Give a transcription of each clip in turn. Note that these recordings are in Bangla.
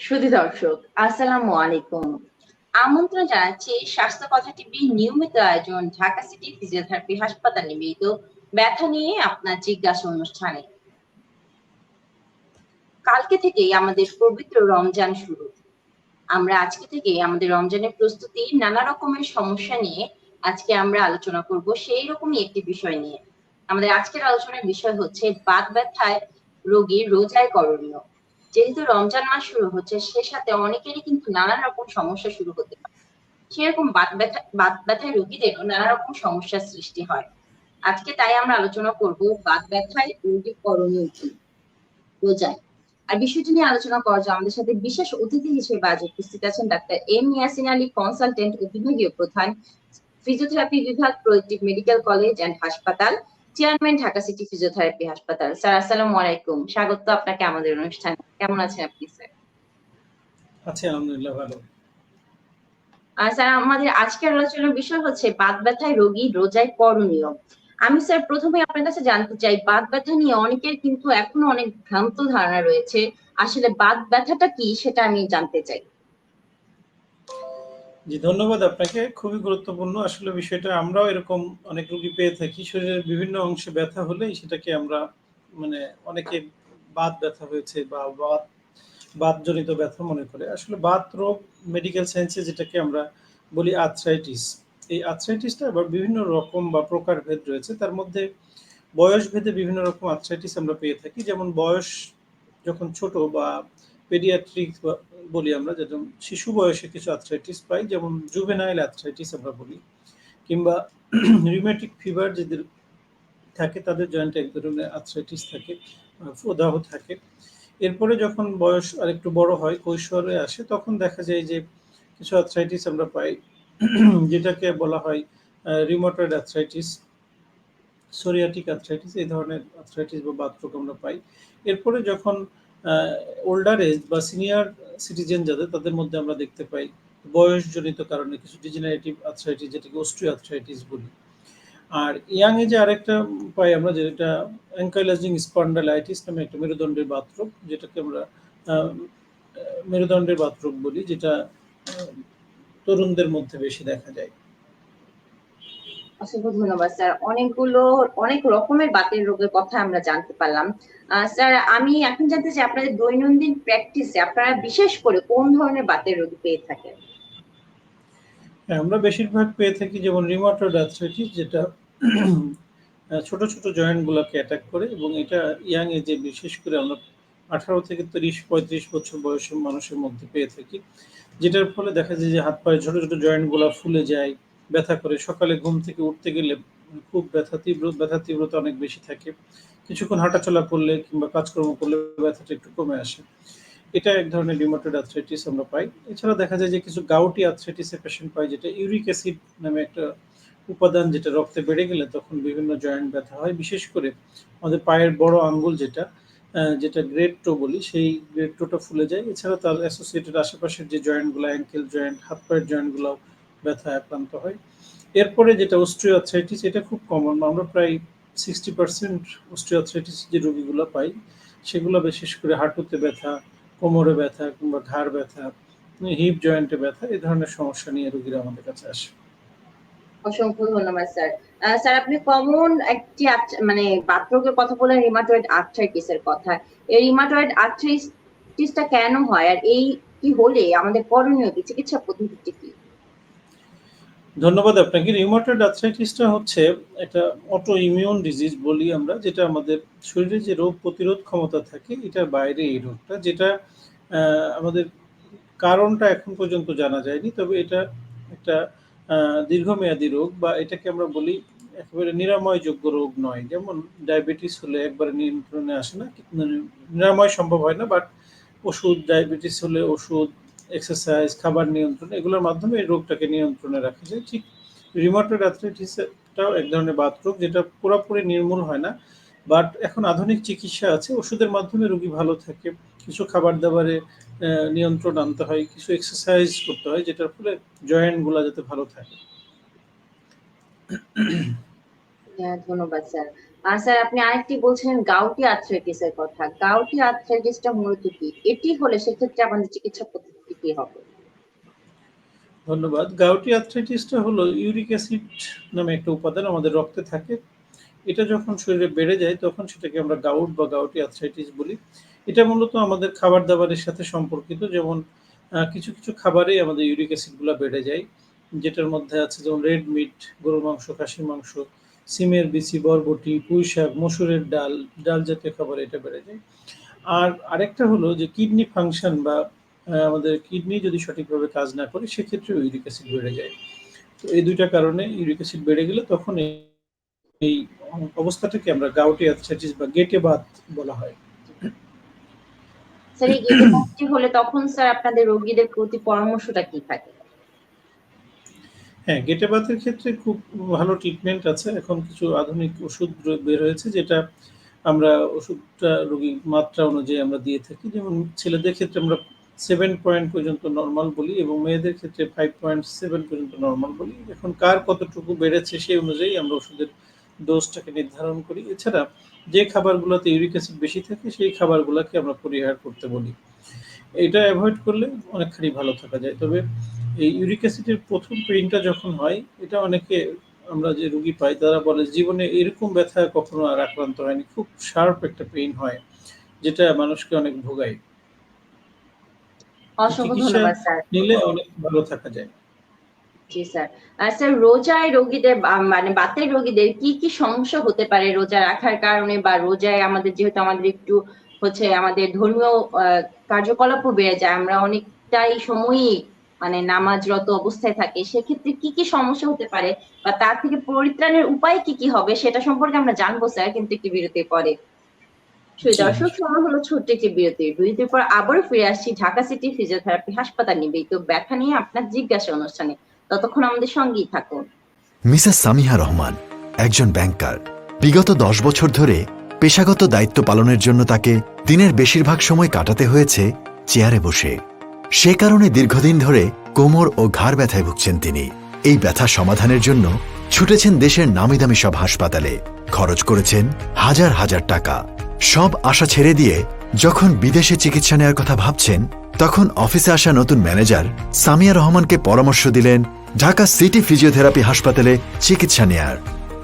সুধী দর্শক, আসসালামু আলাইকুম। আমন্ত্রণ জানাচ্ছি স্বাস্থ্য কথা টিভি নিয়মিত আয়োজন ঢাকা সিটি ফিজিওথেরাপি হাসপাতাল নিবেদিত ব্যথা নিয়ে আপনার জিজ্ঞাসা অনুষ্ঠানে। কালকে থেকেই আমাদের পবিত্র রমজান শুরু। আমরা আজকে থেকে আমাদের রমজানের প্রস্তুতি, নানা রকমের সমস্যা নিয়ে আজকে আমরা আলোচনা করব সেই রকমই একটি বিষয় নিয়ে। আমাদের আজকের আলোচনার বিষয় হচ্ছে বাত ব্যথায় রোগীর রোজায় করণীয়। যেহেতু রমজান মাস শুরু হচ্ছে সে সাথে অনেকেরই কিন্তু নানা রকম সমস্যা শুরু হতে পারে। সেরকম বাত ব্যথা, বাত ব্যথায় রোগীদেরও নানা রকম সমস্যার সৃষ্টি হয়। আজকে তাই আমরা আলোচনা করব বাত ব্যথায় রোগীর করণীয় কি? রোজায় আর বিষয়টি নিয়ে আলোচনা করার জন্য আমাদের সাথে বিশেষ অতিথি হিসেবে আজ উপস্থিত আছেন ডাক্তার এম ইয়াসিন আলী, কনসালটেন্ট ও বিভাগীয় প্রধান, ফিজিওথেরাপি বিভাগ প্রোয়েক্টিভ মেডিকেল কলেজ অ্যান্ড হাসপাতাল। চেয়ারম্যান ঢাকা সিটি ফিজিওথেরাপি হাসপাতাল। স্যার আসসালামু আলাইকুম। স্বাগত আপনাকে আমাদের অনুষ্ঠানে। কেমন আছেন আপনি স্যার? আছি আলহামদুলিল্লাহ ভালো। আর স্যার আমাদের আজকের আলোচনার বিষয় হচ্ছে বাত ব্যথায় রোগী রোজায় করণীয়। আমি স্যার প্রথমে আপনার কাছে জানতে চাই বাত ব্যথা নিয়ে অনেকের কিন্তু এখনও অনেক ভ্রান্ত ধারণা রয়েছে। আসলে বাত ব্যথাটা কি সেটা আমি জানতে চাই। জি, ধন্যবাদ আপনাকে। খুবই গুরুত্বপূর্ণ। আসলে বিষয়টা আমরাও এরকম অনেক রোগী পেয়ে থাকি। শরীরের বিভিন্ন অংশে ব্যথা হলেই সেটাকে আমরা মানে অনেকে বাত ব্যথা হয়েছে বা বাত, বাতজনিত ব্যথা মনে করে। আসলে বাত রোগ মেডিকেল সায়েন্সে যেটাকে আমরা বলি আর্থ্রাইটিস এই আর্থ্রাইটিসটা আবার বিভিন্ন রকম বা প্রকারভেদ রয়েছে। তার মধ্যে বয়স ভেদে বিভিন্ন রকম আর্থ্রাইটিস আমরা পেয়ে থাকি। যেমন বয়স যখন ছোট বা পেডিয়াট্রিক বলি আমরা যেমন শিশু বয়সে কিছু আর্থ্রাইটিস পাই, যেমন জুভেনাইল আর্থ্রাইটিস আমরা বলি, কিংবা রিউমেটিক ফিভার যাদের থাকে, তাদের জয়েন্টে এক ধরনের আর্থ্রাইটিস থাকে প্রদাহ থাকে। এরপরে যখন বয়স আরেকটু বড় হয়, কৈশোরে আসে, তখন দেখা যায় যে কিছু আর্থ্রাইটিস আমরা পাই, যেটাকে বলা হয় রিমোটয়েড আর্থ্রাইটিস সোরিয়াটিক আর্থ্রাইটিস এই ধরনের আর্থ্রাইটিস বা বাতরোগ আমরা পাই। এরপরে যখন ওল্ডার এজ বা সিনিয়র সিটিজেন যাদের, তাদের মধ্যে আমরা দেখতে পাই বয়সজনিত কারণে কিছু ডিজেনারেটিভ আর্থ্রাইটিস যেটাকে অস্ট্রিও আর্থ্রাইটিস বলি। আর ইয়াং এজে আরেকটা পাই আমরা, যেটা অ্যাঙ্কাইলাজিং স্পন্ডালাইটিস নামে একটা মেরুদণ্ডের বাতরোগ, যেটাকে আমরা মেরুদণ্ডের বাতরোগ বলি, যেটা তরুণদের মধ্যে বেশি দেখা যায়। অসংখ্য ধন্যবাদ স্যার। অনেকগুলো অনেক রকমের বাতের রোগের কথা আমরা জানতে পারলাম। স্যার আমি এখন জানতে চাই আপনাদের দৈনন্দিন প্র্যাকটিসে আপনারা বিশেষ করে কোন ধরনের বাতের রোগী পেয়ে থাকেন? হ্যাঁ, আমরা বেশিরভাগ পেয়ে থাকি যেমন রিমোটয়েড আর্থ্রাইটিস যেটা ছোট ছোট জয়েন্ট গুলোকে অ্যাটাক করে এবং এটা ইয়াং এজে বিশেষ করে আমরা আঠারো থেকে তিরিশ পঁয়ত্রিশ বছর বয়সের মানুষের মধ্যে পেয়ে থাকি যেটার ফলে দেখা যায় যে হাত পায়ে ছোট ছোট জয়েন্টগুলা ফুলে যায় ব্যথা করে। সকালে ঘুম থেকে উঠতে গেলে খুব ব্যথা, তীব্র, ব্যথা তীব্রতা অনেক বেশি থাকে। কিছুক্ষণ হাঁটাচলা করলে কিংবা কাজকর্ম করলে ব্যথাটা একটু কমে আসে। এটা এক ধরনের রিমোটেড আর্থ্রাইটিস আমরা পাই। এছাড়া দেখা যায় যে কিছু গাউটি আর্থ্রাইটিসের পেশেন্ট পাই যেটা ইউরিক অ্যাসিড নামে একটা উপাদান যেটা রক্তে বেড়ে গেলে তখন বিভিন্ন জয়েন্ট ব্যথা হয়। বিশেষ করে আমাদের পায়ের বড় আঙ্গুল যেটা যেটা গ্রেড টো বলি, সেই গ্রেড টোটা ফুলে যায়। এছাড়া তার অ্যাসোসিয়েটেড আশেপাশের যে জয়েন্টগুলো অ্যাঙ্কেল জয়েন্ট হাত পায়ের জয়েন্টগুলো ব্যথা আক্রান্ত হয়। এরপরে যেটা অস্ট্রিওআর্থ্রাইটিস, এটা খুব কমন আমরা প্রায় সিক্সটি পার্সেন্ট অস্ট্রিওআর্থ্রাইটিস যে রোগীগুলো পাই, সেগুলো বিশেষ করে হাঁটুতে ব্যথা, কোমরে ব্যথা কিংবা ঘাড় ব্যথা হিপ জয়েন্টে ব্যথা এই ধরনের সমস্যা নিয়ে রোগীরা আমাদের কাছে আসে। অসংখ্য ধন্যবাদ, স্যার। স্যার, আপনি কমন একটি মানে বাতরোগের কথা বলেন রিমাটয়েড আর্থ্রাইটিসের কথা। এই রিমাটয়েড আর্থ্রাইটিসটা কেন হয়? আর এই কি হলে আমাদের করণীয় কি? চিকিৎসা পদ্ধতিটি কি? ধন্যবাদ আপনাকে। রিউমাটয়েড আর্থ্রাইটিসটা হচ্ছে একটা অটো ইমিউন ডিজিজ বলি আমরা, যেটা আমাদের শরীরে যে রোগ প্রতিরোধ ক্ষমতা থাকে, এটার বাইরে এই রোগটা, যেটা আমাদের কারণটা এখন পর্যন্ত জানা যায়নি, তবে এটা একটা দীর্ঘমেয়াদী রোগ বা এটাকে আমরা বলি একেবারে নিরাময়যোগ্য রোগ নয়। যেমন ডায়াবেটিস হলে একবারে নিয়ন্ত্রণে আসে না, নিরাময় সম্ভব হয় না, বাট ওষুধ, ডায়াবেটিস হলে ওষুধ এক্সারসাইজ খাবার নিয়ন্ত্রণ, এগুলোর মাধ্যমে এই রোগটাকে নিয়ন্ত্রণে রাখা যায়। ঠিক রিমোটেড অ্যাথলেটিসটাও এক ধরনের বাত রোগ, যেটা পুরোপুরি নির্মূল হয় না। বাট এখন আধুনিক চিকিৎসা আছে, ওষুধের মাধ্যমে রোগী ভালো থাকে। কিছু খাবার দাবারে নিয়ন্ত্রণ আনতে হয়, কিছু এক্সারসাইজ করতে হয়, যেটার ফলে জয়েন্টগুলো যাতে ভালো থাকে। ধন্যবাদ স্যার। আর স্যার, আপনি আরেকটি বলছিলেন গাউটি আর্থ্রাইটিস কথা। গাউটি আর্থ্রাইটিসটা মূলত কি? এটি হলে সেক্ষেত্রে আমাদের চিকিৎসা পদ্ধতি কি হবে? ধন্যবাদ। গাউটি আর্থ্রাইটিসটা হলো ইউরিক অ্যাসিড নামে একটা উপাদান আমাদের রক্তে থাকে। এটা যখন শরীরে বেড়ে যায়, তখন সেটাকে আমরা গাউট বা গাউটি আর্থ্রাইটিস বলি। এটা মূলত আমাদের খাবার দাবারের সাথে সম্পর্কিত। যেমন কিছু কিছু খাবারে আমাদের ইউরিক অ্যাসিডগুলো বেড়ে যায়। যেটার মধ্যে আছে যেমন রেড মিট গরুর মাংস, খাসির মাংস, সিমের বিচি, বরবটি, পুঁই শাক, মসুরের ডাল ডাল জাতীয় খাবারে এটা বেড়ে যায়। আর আরেকটা হলো যে কিডনি ফাংশন বা আমাদের কিডনি যদি সঠিকভাবে কাজ না করে সেক্ষেত্রে ইউরিক অ্যাসিড বেড়ে যায়। তো এই দুইটা কারণে ইউরিক অ্যাসিড বেড়ে গেলে তখন এই- অবস্থাটাকে আমরা গাউটি অ্যাথরাইটিস বা গেটে বাত বলা হয়। স্যার এই গেটে হলে তখন স্যার আপনাদের রোগীদের প্রতি পরামর্শটা কি থাকে? হ্যাঁ গেটে বাতের ক্ষেত্রে খুব ভালো ট্রিটমেন্ট আছে। এখন কিছু আধুনিক ওষুধ বের হয়েছে যেটা আমরা ওষুধটা রোগীর মাত্রা অনুযায়ী আমরা দিয়ে থাকি। যেমন ছেলেদের ক্ষেত্রে আমরা সেভেন পয়েন্ট পর্যন্ত নর্মাল বলি এবং মেয়েদের ক্ষেত্রে ফাইভ পয়েন্ট সেভেন পর্যন্ত নর্মাল বলি। এখন কার কতটুকু বেড়েছে সেই অনুযায়ী আমরা ওষুধের ডোজটাকে নির্ধারণ করি। এছাড়া যে খাবারগুলোতে ইউরিক অ্যাসিড বেশি থাকে, সেই খাবারগুলোকে আমরা পরিহার করতে বলি। এটা অ্যাভয়েড করলে অনেকখানি ভালো থাকা যায়। তবে এই ইউরিক অ্যাসিডের প্রথম পেইনটা যখন হয়, এটা অনেকে আমরা যে রুগী পাই, তারা বলে, জীবনে এরকম ব্যথা কখনো আর আক্রান্ত হয়নি। খুব শার্প একটা পেইন হয়, যেটা মানুষকে অনেক ভোগায়। অসংখ্য ধন্যবাদ স্যার। নিলে অনেক ভালো থাকা যায়। জি স্যার। স্যার রোজায় রোগীদের মানে বাতের রোগীদের কি কি সমস্যা হতে পারে রোজা রাখার কারণে বা রোজায় আমাদের যেহেতু আমাদের একটু হচ্ছে আমাদের ধর্মীয় আহ, কার্যকলাপও বেড়ে যায় আমরা অনেকটাই সময়ই মানে নামাজরত অবস্থায় থাকি সেক্ষেত্রে কি কি সমস্যা হতে পারে বা তার থেকে পরিত্রাণের উপায় কি কি হবে সেটা সম্পর্কে আমরা জানব স্যার কিন্তু একটি বিরতির পরে। সেই দর্শক সময় হলো ছোট্ট একটি বিরতি বিরতির পর আবারও ফিরে আসছি ঢাকা সিটি ফিজিওথেরাপি হাসপাতাল নিবেদিত ব্যথা নিয়ে আপনার জিজ্ঞাসা অনুষ্ঠানে। ততক্ষণ আমাদের সঙ্গেই থাকুন। মিসেস সামিহা রহমান একজন ব্যাংকার। বিগত দশ বছর ধরে পেশাগত দায়িত্ব পালনের জন্য তাকে দিনের বেশিরভাগ সময় কাটাতে হয়েছে চেয়ারে বসে। সে কারণে দীর্ঘদিন ধরে কোমর ও ঘাড় ব্যথায় ভুগছেন তিনি। এই ব্যথা সমাধানের জন্য ছুটেছেন দেশের নামিদামি সব হাসপাতালে। খরচ করেছেন হাজার হাজার টাকা। সব আশা ছেড়ে দিয়ে যখন বিদেশে চিকিৎসা নেওয়ার কথা ভাবছেন, তখন অফিসে আসা নতুন ম্যানেজার সামিয়া রহমানকে পরামর্শ দিলেন ঢাকা সিটি ফিজিওথেরাপি হাসপাতালে চিকিৎসা নেয়ার।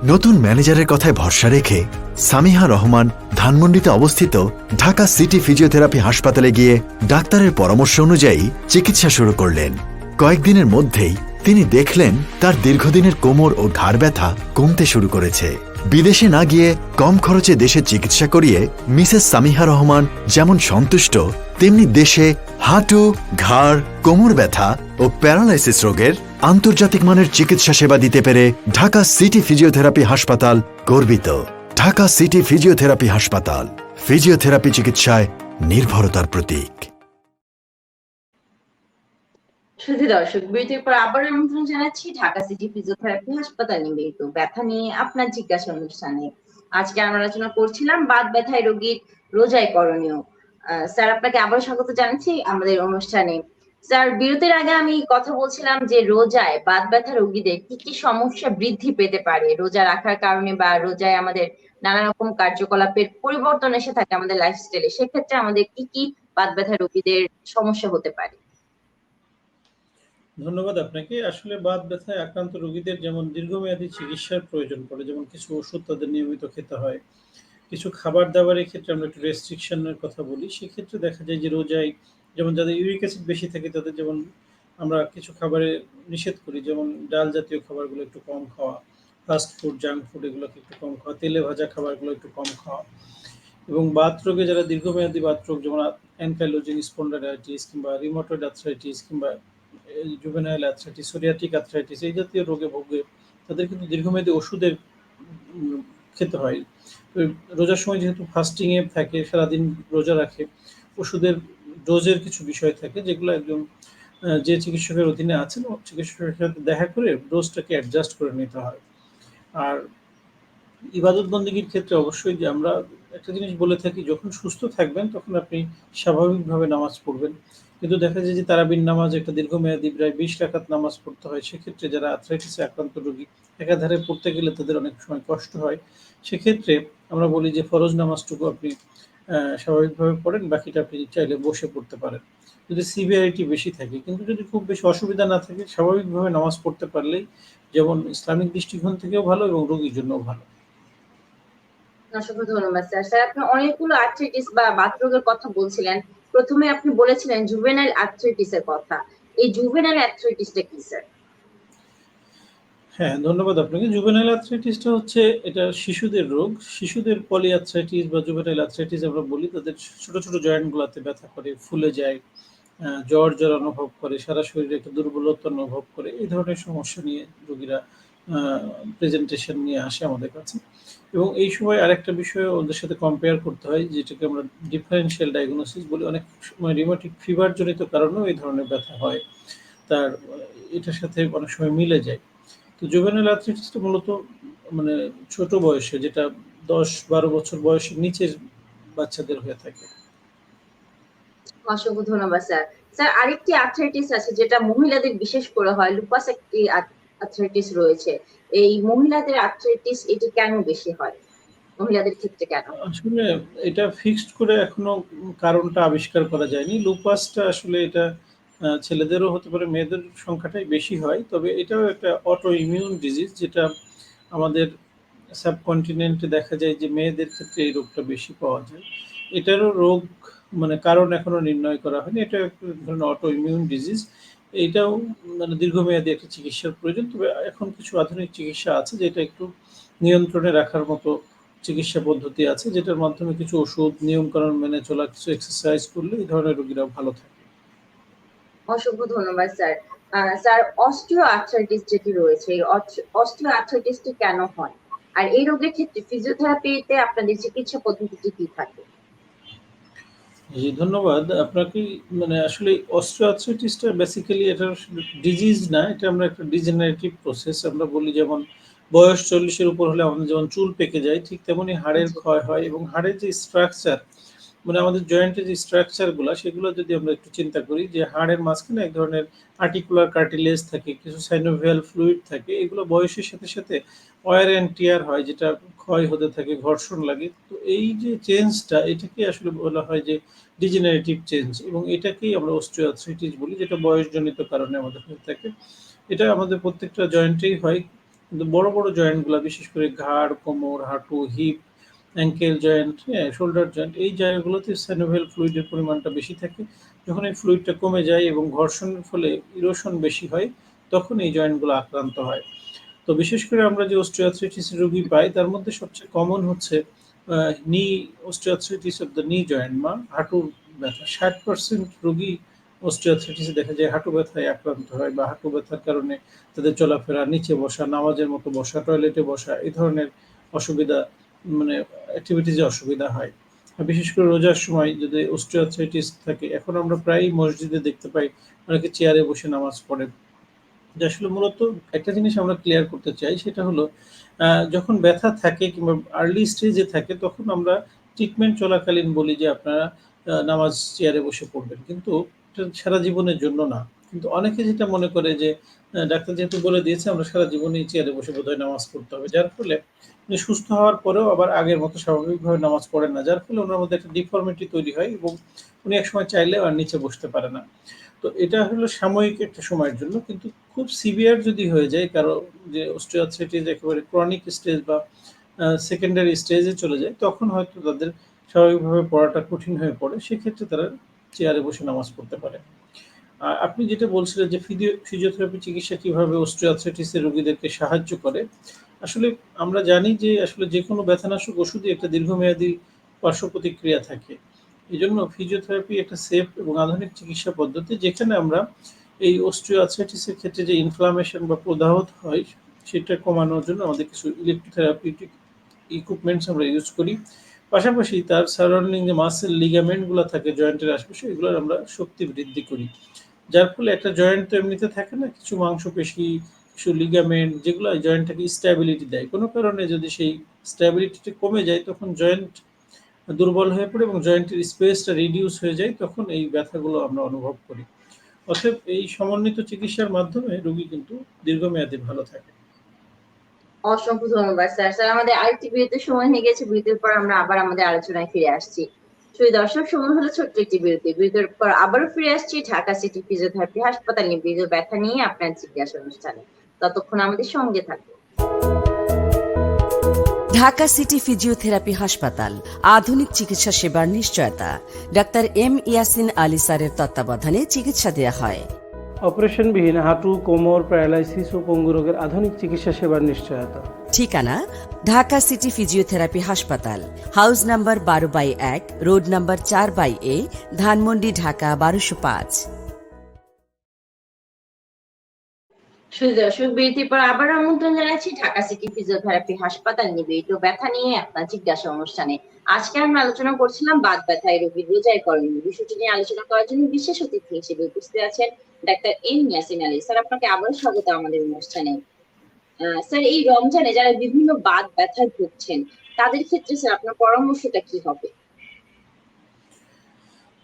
নতুন ম্যানেজারের কথায় ভরসা রেখে সামিহা রহমান ধানমন্ডিতে অবস্থিত ঢাকা সিটি ফিজিওথেরাপি হাসপাতালে গিয়ে ডাক্তারের পরামর্শ অনুযায়ী চিকিৎসা শুরু করলেন। কয়েকদিনের মধ্যেই তিনি দেখলেন তার দীর্ঘদিনের কোমর ও ঘাড় ব্যথা কমতে শুরু করেছে। বিদেশে না গিয়ে কম খরচে দেশে চিকিৎসা করিয়ে মিসেস সামিহা রহমান যেমন সন্তুষ্ট, তেমনি দেশে হাঁটু, ঘাড়, কোমর ব্যথা ও প্যারালাইসিস রোগের আন্তর্জাতিক মানের চিকিৎসা সেবা দিতে পেরে ঢাকা সিটি ফিজিওথেরাপি হাসপাতাল গর্বিত। ঢাকা সিটি ফিজিওথেরাপি হাসপাতাল, ফিজিওথেরাপি চিকিৎসায় নির্ভরতার প্রতীক। শুধু দর্শক বিরতির পর আবার আমন্ত্রণ জানাচ্ছি ঢাকা সিটি ফিজিওথেরাপি হাসপাতাল নিবেদিত ব্যথা নিয়ে আপনার জিজ্ঞাসা অনুষ্ঠানে। আজকে আমরা আলোচনা করছিলাম বাত ব্যথায় রোগীর রোজায় করণীয়। স্যার, আপনাকে আবার স্বাগত জানাচ্ছি আমাদের অনুষ্ঠানে। স্যার, বিরতির আগে আমি কথা বলছিলাম যে রোজায় বাত ব্যথা রোগীদের কি কি সমস্যা বৃদ্ধি পেতে পারে? রোজা রাখার কারণে বা রোজায় আমাদের নানা রকম কার্যকলাপের পরিবর্তন এসে থাকে আমাদের লাইফস্টাইলে সেক্ষেত্রে আমাদের কি কি বাত ব্যথা রোগীদের সমস্যা হতে পারে? ধন্যবাদ আপনাকে। আসলে বাত ব্যথায় আক্রান্ত রোগীদের যেমন দীর্ঘমেয়াদী চিকিৎসার প্রয়োজন পড়ে, যেমন কিছু ওষুধ তাদের নিয়মিত খেতে হয়, কিছু খাবার দাবারের ক্ষেত্রে আমরা একটু রেস্ট্রিকশনের কথা বলি, সেক্ষেত্রে দেখা যায় যে রোজায় যেমন যাদের ইউরিক অ্যাসিড বেশি থাকে, তাদের যেমন আমরা কিছু খাবারে নিষেধ করি, যেমন ডাল জাতীয় খাবারগুলো একটু কম খাওয়া ফাস্ট ফুড জাঙ্ক ফুড এগুলোকে একটু কম খাওয়া, তেলে ভাজা খাবারগুলো একটু কম খাওয়া এবং বাত রোগে যারা দীর্ঘমেয়াদী বাত রোগ, যেমন অ্যানকাইলোজিং স্পন্ডারাইটিস কিংবা রিমোটয়েড আর্থ্রাইটিস কিংবা জুভেনাইল অ্যাথ্রাইটিস সোরিয়াটিক অ্যাথ্রাইটিস এই জাতীয় রোগে ভোগে তাদের কিন্তু দীর্ঘমেয়াদী ওষুধের খেতে হয়। রোজার সময় যেহেতু ফাস্টিং এ থাকে, সারাদিন রোজা রাখে, ওষুধের ডোজের কিছু বিষয় থাকে যেগুলো একজন যে চিকিৎসকের অধীনে আছেন চিকিৎসকের সাথে দেখা করে ডোজটাকে অ্যাডজাস্ট করে নিতে হয়। আর ইবাদত বন্দীগীর ক্ষেত্রে অবশ্যই যে আমরা একটা জিনিস বলে থাকি যখন সুস্থ থাকবেন তখন আপনি স্বাভাবিকভাবে নামাজ পড়বেন। কিন্তু দেখা যায় যে তারাবির নামাজ একটা দীর্ঘমেয়াদী প্রায় ২০ রাকাত নামাজ পড়তে হয়। সেক্ষেত্রে যারা আর্থ্রাইটিসে আক্রান্ত রোগী একাধারে পড়তে গেলে তাদের অনেক সময় কষ্ট হয়। সেক্ষেত্রে আমরা বলি যে ফরজ নামাজটুকু আপনি স্বাভাবিকভাবে পড়েন, বাকিটা আপনি চাইলে বসে পড়তে পারেন। যদি সিভিয়ারিটি বেশি থাকে কিন্তু যদি খুব বেশি অসুবিধা না থাকে স্বাভাবিকভাবে নামাজ পড়তে পারলেই যেমন ইসলামিক দৃষ্টিকোণ থেকেও ভালো এবং রোগীর জন্যও ভালো। অসংখ্য ধন্যবাদ স্যার। স্যার আপনি অনেকগুলো আর্থ্রাইটিস বা বাতরোগের কথা বলছিলেন। ১ম এ আপনি বলেছিলেন জুভেনাইল আর্থ্রাইটিস এর কথা। এই জুভেনাইল কি স্যার? হ্যাঁ, ধন্যবাদ আপনাকে। জুভেনাইল আর্থ্রাইটিসটা হচ্ছে এটা শিশুদের রোগ। শিশুদের পলিআর্থ্রাইটিস বা জুভেনাইল আর্থ্রাইটিস আমরা বলি তাদের ছোট, ছোট জয়েন্ট গুলাতে ব্যথা করে, ফুলে যায়, জ্বর, জ্বর অনুভব করে, সারা শরীরে একটা দুর্বলতা অনুভব করে। এই ধরনের সমস্যা নিয়ে রোগীরা প্রেজেন্টেশন নিয়ে আসে আমাদের কাছে। এবং এই সময় আরেকটা বিষয় ওদের সাথে কম্পেয়ার করতে হয়, যেটাকে আমরা ডিফারেনশিয়াল ডায়াগনোসিস বলি। অনেক সময় রিউমেটিক ফিভার জনিত কারণেও এই ধরনের ব্যথা হয়। তার, এটার সাথে অনেক সময় মিলে যায়। তো জুভেনাইল আর্থ্রাইটিসটা মূলত মানে ছোট বয়সে, যেটা দশ বারো বছর বয়সের নিচের বাচ্চাদের হয়ে থাকে। অসংখ্য ধন্যবাদ, স্যার। স্যার, আরেকটি আর্থ্রাইটিস আছে, যেটা মহিলাদের বিশেষ করে হয়। লুপাস একটি আর্থ্রাইটিস রয়েছে। এই মহিলাদের আর্থ্রাইটিস এটি কেন বেশি হয়? মহিলাদের ক্ষেত্রে কেন? আসলে এটা ফিক্সড করে এখনও কারণটা আবিষ্কার করা যায়নি। লুপাসটা আসলে এটা ছেলেদেরও হতে পারে, মেয়েদের সংখ্যাটাই বেশি হয়। তবে এটাও একটা অটো ইমিউন ডিজিজ যেটা আমাদের সাবকন্টিনেন্টে দেখা যায় যে মেয়েদের ক্ষেত্রে এই রোগটা বেশি পাওয়া যায়। এটারও রোগ মানে কারণ এখনও নির্ণয় করা হয়নি। এটা এক ধরনের অটো ইমিউন ডিজিজ। এইটাও মানে দীর্ঘমেয়াদী একটা চিকিৎসার প্রয়োজন। তবে এখন কিছু আধুনিক চিকিৎসা আছে যেটা একটু নিয়ন্ত্রণে রাখার মতো চিকিৎসা পদ্ধতি আছে যেটার মাধ্যমে কিছু ওষুধ, নিয়মকানুন মেনে চলা, কিছু এক্সারসাইজ করলে এই ধরনের রোগীরা ভালো থাকে। অসংখ্য ধন্যবাদ স্যার। স্যার অস্টিও আর্থ্রাইটিস যেটি রয়েছে, এই অস্টিও আর্থ্রাইটিসটি কেন হয়? আর এই রোগের ক্ষেত্রে ফিজিওথেরাপিতে আপনাদের চিকিৎসা পদ্ধতিটি কি থাকে? জি, ধন্যবাদ। আপনাকে মানে আসলে অস্ট্রোআর্থ্রাইটিসটা বেসিক্যালি এটা ডিজিজ না। এটা আমরা একটা ডিজেনারেটিভ প্রসেস। আমরা বলি যেমন বয়স চল্লিশের উপর হলে আমাদের যেমন চুল পেকে যায় ঠিক তেমনি হাড়ের। ক্ষয় হয় এবং হাড়ের যে স্ট্রাকচার মানে আমাদের জয়েন্টের যে স্ট্রাকচারগুলা সেগুলো যদি আমরা একটু চিন্তা করি যে হাড়ের মাঝখানে এক ধরনের আর্টিকুলার কার্টিলেজ থাকে, কিছু সাইনোভিয়াল ফ্লুইড থাকে। এগুলো বয়সের সাথে, সাথে ওয়ার অ্যান্ড টিয়ার হয় যেটা ক্ষয় হতে থাকে, ঘর্ষণ লাগে। তো এই যে চেঞ্জটা এটাকে আসলে বলা হয় যে ডিজেনারেটিভ চেঞ্জ এবং এটাকেই আমরা অস্টিওআর্থ্রাইটিস বলি যেটা বয়সজনিত কারণে আমাদের হয়ে থাকে। এটা আমাদের প্রত্যেকটা জয়েন্টেই হয়। কিন্তু বড়, বড় জয়েন্টগুলো বিশেষ করে ঘাড়, কোমর, হাঁটু, হিপ, অ্যাঙ্কেল জয়েন্ট, হ্যাঁ? শোল্ডার জয়েন্ট এই জায়গাগুলোতে স্যানোভেল ফ্লুইডের পরিমাণটা বেশি থাকে। যখন এই ফ্লুইডটা কমে যায় এবং ঘর্ষণের ফলে ইরোশন বেশি হয় তখন এই জয়েন্টগুলো আক্রান্ত হয়। তো বিশেষ করে আমরা যে অস্টিওআর্থ্রাইটিস রোগী পাই তার মধ্যে সবচেয়ে কমন হচ্ছে knee osteoarthritis of the knee joint বা হাঁটুর ব্যথা। ৬০% রোগী অস্টিওআর্থ্রাইটিসে দেখা যায় হাঁটু ব্যথায় আক্রান্ত হয় বা হাঁটু ব্যথার কারণে তাদের চলাফেরা, নিচে বসা, নামাজের মতো বসা, টয়লেটে বসা এই ধরনের অসুবিধা মানে অ্যাক্টিভিটিস অসুবিধা হয়। বিশেষ করে রোজার সময় যদি অস্টিওআর্থ্রাইটিস থাকে, এখন আমরা প্রায়ই মসজিদে দেখতে পাই অনেকে চেয়ারে বসে নামাজ পড়েন। যে আসলে মূলত একটা জিনিস আমরা ক্লিয়ার করতে চাই, সেটা হলো যখন ব্যথা থাকে কিংবা আর্লি স্টেজে থাকে, তখন আমরা ট্রিটমেন্ট চলাকালীন বলি যে আপনারা নামাজ চেয়ারে বসে পড়বেন। কিন্তু সারা জীবনের জন্য না। কিন্তু অনেকে যেটা মনে করে যে ডাক্তার যেহেতু বলে দিয়েছে, আমরা সারা জীবনই চেয়ারে বসে বোধহয় নামাজ পড়তে হবে। যার ফলে সুস্থ হওয়ার পরেও আবার আগের মতো স্বাভাবিকভাবে নামাজ পড়েন না। যার ফলে ওনার মধ্যে একটা ডিফর্মিটি তৈরি হয় এবং উনি একসময় চাইলেও আর নিচে বসতে পারে না। তো এটা হলো সাময়িক একটা সময়ের জন্য। কিন্তু খুব সিভিয়ার যদি হয়ে যায়, কারও যে অস্টিওআর্থ্রাইটিস একেবারে ক্রনিক স্টেজ বা সেকেন্ডারি স্টেজে চলে যায়, তখন হয়তো তাদের স্বাভাবিকভাবে পড়াটা কঠিন হয়ে পড়ে। সেক্ষেত্রে তারা চেয়ারে বসে নামাজ পড়তে পারে। আপনি যেটা বলছিলেন যে ফিজিও ফিজিওথেরাপি চিকিৎসা কীভাবে অস্টিওআর্থ্রাইটিস রোগীদেরকে সাহায্য করে। আসলে আমরা জানি যে আসলে যেকোনো ব্যথানাশক ওষুধই একটা দীর্ঘমেয়াদী পার্শ্ব প্রতিক্রিয়া থাকে। এই জন্য ফিজিওথেরাপি একটা সেফ এবং আধুনিক চিকিৎসা পদ্ধতি যেখানে আমরা এই অস্টিওআর্থ্রাইটিস ক্ষেত্রে যে ইনফ্লামেশন বা প্রদাহত হয়, সেটা কমানোর জন্য আমাদের কিছু ইলেক্ট্রোথেরাপিউটিক ইকুইপমেন্টস আমরা ইউজ করি। পাশাপাশি তার সারাউন্ডিং যে মাসল লিগামেন্টগুলা থাকে জয়েন্টের আশেপাশে, এগুলোর আমরা শক্তি বৃদ্ধি করি। যার ফলে একটা জয়েন্ট তো এমনিতে থাকে না কিছু মাংসপেশি, কিছু লিগামেন্ট যেগুলো জয়েন্টটাকে স্ট্যাবিলিটি দেয়। কোনো কারণে যদি সেই স্ট্যাবিলিটিটা কমে যায় তখন জয়েন্ট দুর্বল হয়ে পড়ে এবং জয়েন্টের স্পেসটা রিডিউস হয়ে যায় তখন এই ব্যথাগুলো আমরা অনুভব করি। অতএব এই সমন্বিত চিকিৎসার মাধ্যমে রোগী কিন্তু দীর্ঘমেয়াদী ভালো থাকে। অসংখ্য ধন্যবাদ স্যার। স্যার আমাদের আরেকটি বিরতির সময় হয়ে গেছে বিরতির পর আমরা আবার আমাদের আলোচনায় ফিরে আসছি। সেই দর্শক সময় হলো ছোট্ট একটি বিরতি। বিরতির পর আবারও ফিরে আসছি ঢাকা সিটি ফিজিওথেরাপি হাসপাতাল নিবেদিত ব্যথা নিয়ে আপনার জিজ্ঞাসা অনুষ্ঠানে। ততক্ষণ আমাদের সঙ্গে থাকুন। ঢাকা সিটি ফিজিওথেরাপি হাসপাতাল, আধুনিক চিকিৎসা সেবার নিশ্চয়তা। ডাক্তার এম ইয়াসিন আলী স্যারের তত্ত্বাবধানে চিকিৎসা দেওয়া হয়। অপারেশনবিহীন হাঁটু কোমর প্যারালাইসিস ও পঙ্গু রোগের আধুনিক চিকিৎসা সেবার নিশ্চয়তা। ঠিকানা? ঢাকা সিটি ফিজিওথেরাপি হাসপাতাল হাউস নাম্বার বারো বাই এক রোড নাম্বার চার বাই এ ধানমন্ডি ঢাকা বারোশো পাঁচ। শুধু দর্শক বিরতির পর আবার আমন্ত্রণ জানাচ্ছি ঢাকা সিটি ফিজিওথেরাপি হাসপাতাল নিবেদিত ব্যথা নিয়ে আপনার জিজ্ঞাসা অনুষ্ঠানে। আজকে আমরা আলোচনা করছিলাম বাত ব্যথায় রোগীর রোজাই করণীয় বিষয়টি নিয়ে আলোচনা করার জন্য বিশেষ অতিথি হিসেবে উপস্থিত আছেন ডাক্তার এম ইয়াসিন আলী স্যার, আপনাকে আবারও স্বাগত আমাদের অনুষ্ঠানে। স্যার, এই রমজানে যারা বিভিন্ন বাত ব্যথায় ভুগছেন, তাদের ক্ষেত্রে, স্যার, আপনার পরামর্শটা কি হবে?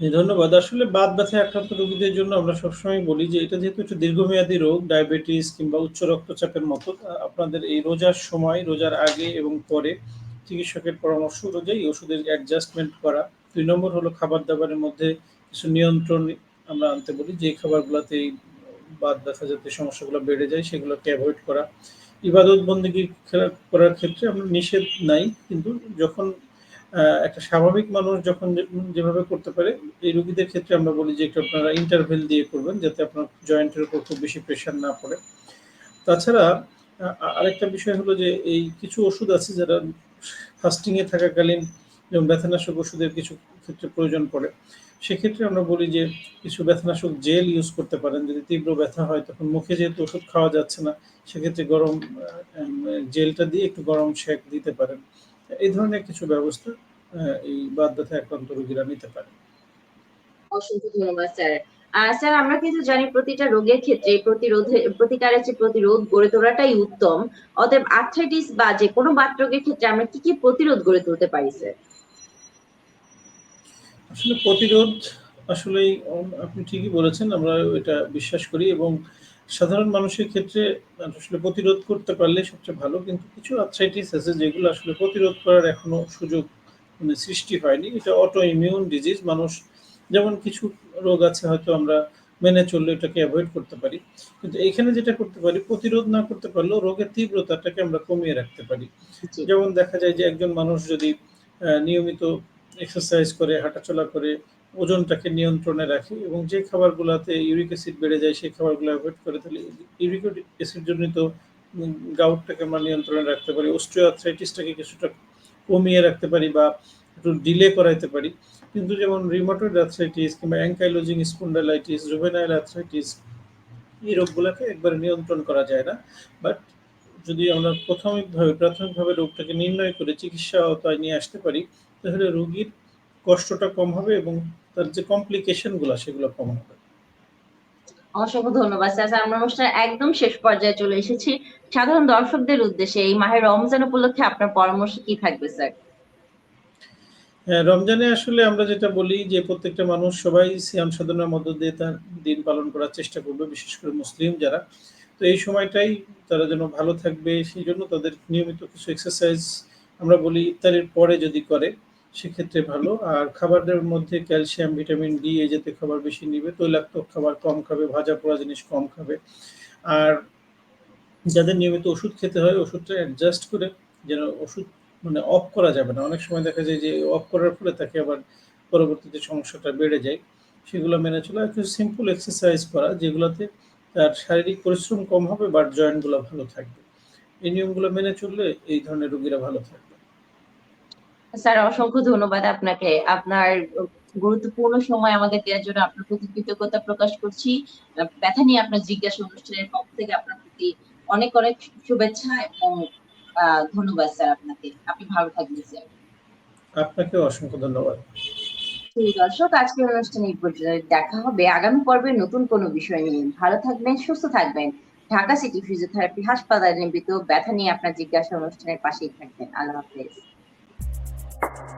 ধন্যবাদ। আসলে বাত ব্যথায় আক্রান্ত রোগীদের জন্য আমরা সবসময় বলি যে এটা যেহেতু একটা দীর্ঘমেয়াদী রোগ, ডায়াবেটিস কিংবা উচ্চ রক্তচাপের মতো আপনাদের এই রোজার সময়, রোজার আগে এবং পরে চিকিৎসকের পরামর্শ অনুযায়ী ওষুধের অ্যাডজাস্টমেন্ট করা। দুই নম্বর হলো খাবার দাবারের মধ্যে কিছু নিয়ন্ত্রণ আমরা আনতে বলি যে খাবারগুলোতে এই বাত ব্যথা যাতে সমস্যাগুলো বেড়ে যায়, সেগুলোকে অ্যাভয়েড করা। ইবাদত বন্দিগি করার ক্ষেত্রে আমরা নিষেধ নাই, কিন্তু যখন একটা স্বাভাবিক মানুষ যখন যেভাবে করতে পারে, এই রোগীদের ক্ষেত্রে আমরা বলি যে একটু আপনারা ইন্টারভেল দিয়ে করবেন, যাতে আপনার জয়েন্টের উপর খুব বেশি প্রেশার না পড়ে। তাছাড়া আরেকটা বিষয় হলো যে এই কিছু ওষুধ আছে যারা ফাস্টিং এ থাকাকালীন, যেমন ব্যথানাশক ওষুধের কিছু ক্ষেত্রে প্রয়োজন পড়ে। সেক্ষেত্রে আমরা বলি যে কিছু ব্যথানাশক জেল ইউজ করতে পারেন। যদি তীব্র ব্যথা হয়, তখন মুখে যেহেতু ওষুধ খাওয়া যাচ্ছে না, সেক্ষেত্রে গরম জেলটা দিয়ে একটু গরম শেক দিতে পারেন। এই ধরনের কিছু ব্যবস্থা এই বাত ব্যথা আক্রান্ত রোগীরা নিতে পারে। অসংখ্য ধন্যবাদ, স্যার। স্যার, আমরা কিন্তু জানি প্রতিটা রোগের ক্ষেত্রে প্রতিরোধে, প্রতিকারের যে প্রতিরোধ গড়ে তোলাটাই উত্তম। অতএব আর্থ্রাইটিস বা যে কোনো বাত রোগের ক্ষেত্রে আমরা কি কি প্রতিরোধ গড়ে তুলতে পারি, স্যার? আসলে প্রতিরোধ আসলেই আপনি ঠিকই বলেছেন আমরা এটা বিশ্বাস করি এবং সাধারণ মানুষের ক্ষেত্রে আসলে প্রতিরোধ করতে পারলে সবচেয়ে ভালো কিন্তু কিছু আর্থ্রাইটিস আছে যেগুলো আসলে প্রতিরোধ করার এখনও সুযোগ মানে সৃষ্টি হয়নি। এটা অটো ইমিউন ডিজিজ মানুষ যেমন কিছু রোগ আছে হয়তো আমরা মেনে চললে এটাকে অ্যাভয়েড করতে পারি। কিন্তু এখানে যেটা করতে পারি প্রতিরোধ না করতে পারলেও রোগের তীব্রতাটাকে আমরা কমিয়ে রাখতে পারি। যেমন দেখা যায় যে একজন মানুষ যদি নিয়মিত এক্সারসাইজ করে, হাঁটাচলা করে, ওজনটাকে নিয়ন্ত্রণে রাখে এবং যে খাবারগুলোতে ইউরিক অ্যাসিড বেড়ে যায়, সেই খাবারগুলো অ্যাভয়েড করে তাহলে ইউরিক অ্যাসিড জনিত গাউটটাকে আমরা নিয়ন্ত্রণে রাখতে পারি অস্ট্রিও আর্থ্রাইটিসটাকে কিছুটা কমিয়ে রাখতে পারি বা একটু ডিলে করাইতে পারি। কিন্তু যেমন রিমোটয়েড আর্থ্রাইটিস কিংবা অ্যাঙ্কাইলোজিং স্পন্ডালাইটিস জুভেনাইল অ্যাথ্রাইটিস এই রোগগুলোকে একবারে নিয়ন্ত্রণ করা যায় না। বাট যদি আমরা প্রাথমিকভাবে প্রাথমিকভাবে রোগটাকে নির্ণয় করে চিকিৎসা আওতায় নিয়ে আসতে পারি তাহলে রোগীর কষ্টটা কম হবে এবং তার যে কমপ্লিকেশন কমপ্লিকেশনগুলো সেগুলো কম হবে। অসংখ্য ধন্যবাদ স্যার। স্যার, আমরা অনুষ্ঠান একদম শেষ পর্যায়ে চলে এসেছি। সাধারণ দর্শকদের উদ্দেশ্যে এই মাহে রমজান উপলক্ষে আপনার পরামর্শ কি থাকবে স্যার? হ্যাঁ রমজানে আসলে আমরা যেটা বলি যে প্রত্যেকটা মানুষ সবাই সিয়াম সাধনার মধ্য দিয়ে তার দিন পালন করার চেষ্টা করবে বিশেষ করে মুসলিম যারা। তো এই সময়টাই তারা যেন ভালো থাকবে সেই জন্য তাদের নিয়মিত কিছু এক্সারসাইজ আমরা বলি ইফতারের পরে যদি করে। সেক্ষেত্রে ভালো। আর খাবারের মধ্যে ক্যালসিয়াম, ভিটামিন ডি এই জাতীয় খাবার বেশি নিবে। তৈলাক্ত খাবার কম খাবে, ভাজা পোড়া জিনিস কম খাবে। আর যাদের নিয়মিত ওষুধ খেতে হয়, ওষুধটা অ্যাডজাস্ট করে যেন ওষুধ মানে অফ করা যাবে না। অনেক সময় দেখা যায় যে অফ করার ফলে তাকে আবার পরবর্তীতে সমস্যাটা বেড়ে যায়। সেগুলো মেনে চলা একটু সিম্পল এক্সারসাইজ করা, যেগুলোতে তার শারীরিক পরিশ্রম কম হবে বাট জয়েন্টগুলো ভালো থাকবে। এই নিয়মগুলো মেনে চললে এই ধরনের রোগীরা ভালো থাকবে। স্যার অসংখ্য ধন্যবাদ আপনাকে। আপনার গুরুত্বপূর্ণ সময় আমাদের দেওয়ার জন্য আপনার প্রতি কৃতজ্ঞতা প্রকাশ করছি। ব্যথা নিয়ে আপনার জিজ্ঞাসা অনুষ্ঠানের পক্ষ থেকে আপনার প্রতি অনেক অনেক শুভেচ্ছা এবং ধন্যবাদ স্যার আপনাকে। আপনি ভালো থাকবেন স্যার। আপনাকেও অসংখ্য ধন্যবাদ। দর্শক আজকের অনুষ্ঠানে এই পর্যন্ত দেখা হবে। আগামী পর্বে নতুন কোনো বিষয় নিয়ে। ভালো থাকবেন সুস্থ থাকবেন। ঢাকা সিটি ফিজিওথেরাপি হাসপাতালে নিয়মিত ব্যথা নিয়ে আপনার জিজ্ঞাসা অনুষ্ঠানের পাশেই থাকবেন। আল্লাহ হাফেজ। Thank you.